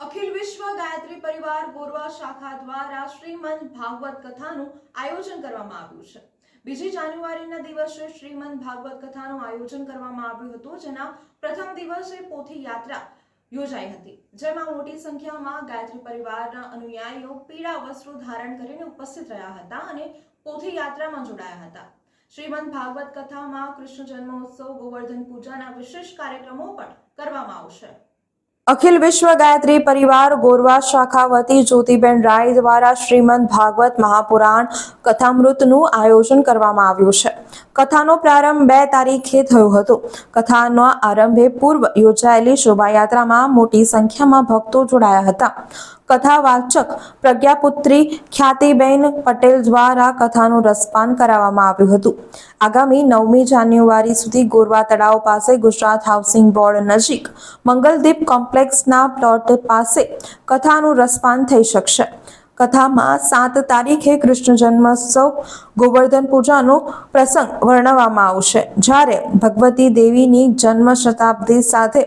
અખિલ વિશ્વ ગાયત્રી પરિવાર ગોરવા શાખા દ્વારા શ્રીમંત ભાગવત કથાનું આયોજન કરવામાં આવ્યું છે. બીજી જાન્યુઆરીના દિવસે શ્રીમંત ભાગવત કથાનું આયોજન કરવામાં આવ્યું હતું, જેના પ્રથમ દિવસે પોથી યાત્રા યોજાઈ હતી. જેમાં મોટી સંખ્યામાં ગાયત્રી પરિવારના અનુયાયીઓ પીળા વસ્ત્રો ધારણ કરીને ઉપસ્થિત રહ્યા હતા અને પોથી યાત્રામાં જોડાયા હતા. શ્રીમંત ભાગવત કથામાં કૃષ્ણ જન્મોત્સવ, ગોવર્ધન પૂજાના વિશેષ કાર્યક્રમો પણ કરવામાં આવશે. અખિલ વિશ્વ ગાયત્રી પરિવાર ગોરવા શાખા વતી જ્યોતિબેન રાય દ્વારા શ્રીમદ ભાગવત મહાપુરાણ કથામૃતનું આયોજન કરવામાં આવ્યું છે. કથાનો પ્રારંભ બે તારીખે થયો હતો. કથાનો આરંભે પૂર્વ યોજાયેલી શોભાયાત્રામાં મોટી સંખ્યામાં ભક્તો જોડાયા હતા. કથા વાચક પ્રજ્ઞાપુત્રી ખ્યાતિબેન પટેલ દ્વારા કથાનું રસપાન કરાવવામાં આવ્યું હતું. આગામી નવમી જાન્યુઆરી સુધી ગોરવા તળાવ પાસે ગુજરાત હાઉસિંગ બોર્ડ નજીક મંગલદીપ કોમ્પ્લેક્સના પ્લોટ પાસે કથાનું રસપાન થઈ શકશે. કથામાં સાત તારીખે કૃષ્ણ જન્મોત્સવ, ગોવર્ધન પૂજાનો પ્રસંગ વર્ણવવામાં આવશે, જ્યારે ભગવતી દેવીની જન્મ શતાબ્દી સાથે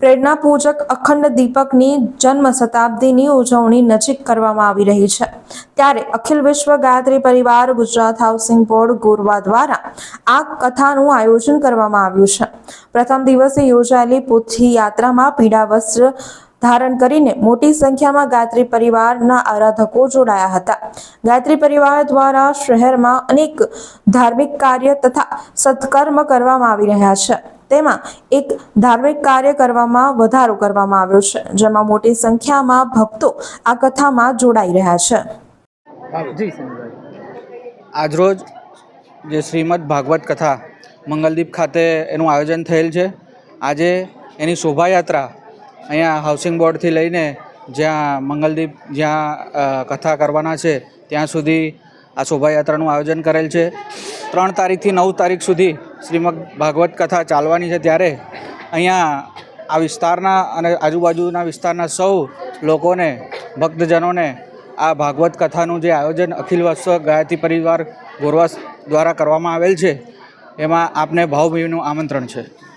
પ્રેરણા પૂજક અખંડ દીપકની જન્મ શતાબ્દીની ઉજવણી નજીક કરવામાં આવી રહી છે. ત્યારે અખિલ વિશ્વ ગાયત્રી પરિવાર, ગુજરાત હાઉસિંગ બોર્ડ, ગોરવા દ્વારા આ કથાનું આયોજન કરવામાં આવ્યું છે. પ્રથમ દિવસે યોજાયેલી પોથી યાત્રામાં પીળા વસ્ત્ર ધારણ કરીને મોટી સંખ્યામાં ગાયત્રી પરિવારના આરાધકો જોડાયા હતા. ગાયત્રી પરિવાર દ્વારા શહેરમાં અનેક ધાર્મિક કાર્ય તથા સત્કર્મ કરવામાં આવી રહ્યા છે. તેમાં એક ધાર્મિક કાર્ય કરવામાં વધારો કરવામાં આવ્યો છે જેમાં મોટી સંખ્યામાં ભક્તો આ કથામાં જોડાઈ રહ્યા છે. આજરોજ જે શ્રીમદ ભાગવત કથા મંગલદીપ ખાતે એનું આયોજન થયેલ છે. આજે એની શોભાયાત્રા અહીંયા હાઉસિંગ બોર્ડથી લઈને જ્યાં મંગલદીપ જ્યાં કથા કરવાના છે, ત્યાં સુધી આ શોભાયાત્રાનું આયોજન કરેલ છે. ત્રણ તારીખથી નવ તારીખ સુધી શ્રીમદ ભાગવત કથા ચાલવાની છે ત્યારે અહીંયા આ વિસ્તારના અને આજુબાજુના વિસ્તારના સૌ લોકોને, ભક્તજનોને આ ભાગવત કથાનું જે આયોજન અખિલ વિશ્વ ગાયત્રી પરિવાર ગોરવા દ્વારા કરવામાં આવેલ છે. એમાં આપને ભાવભીનું આમંત્રણ છે.